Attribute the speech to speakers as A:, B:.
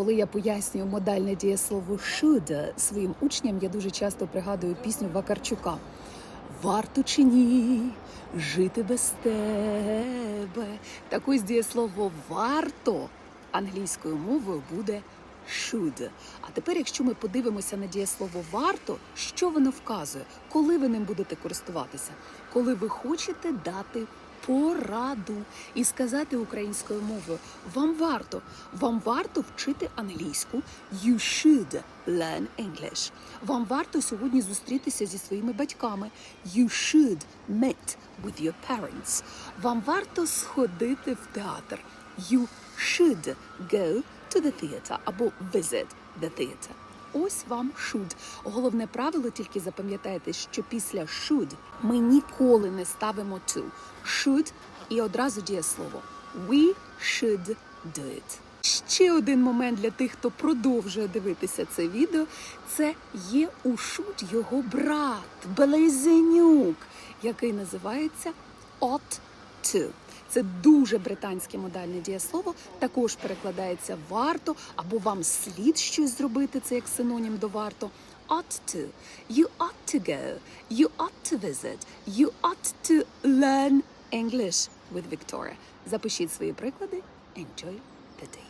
A: Коли я пояснюю модальне дієслово should своїм учням, я дуже часто пригадую пісню Вакарчука. Варто чи ні жити без тебе. Так ось дієслово варто англійською мовою буде should. А тепер, якщо ми подивимося на дієслово варто, що воно вказує, коли ви ним будете користуватися? Коли ви хочете дати пораду і сказати українською мовою вам варто, вам варто вчити англійську. You should learn English. Вам варто сьогодні зустрітися зі своїми батьками. You should meet with your parents. Вам варто сходити в театр. You should go to the theater або visit the theater. Ось вам should. Головне правило тільки запам'ятайте, що після should ми ніколи не ставимо to. Should і одразу дієслово. We should do it. Ще один момент для тих, хто продовжує дивитися це відео. Це є у should його брат Белезенюк, який називається ought to. Це дуже британське модальне дієслово, також перекладається варто або вам слід щось зробити. Це як синонім до варто. Ought to. You ought to go. You ought to visit. You ought to learn English with Victoria. Запишіть свої приклади. Enjoy the day.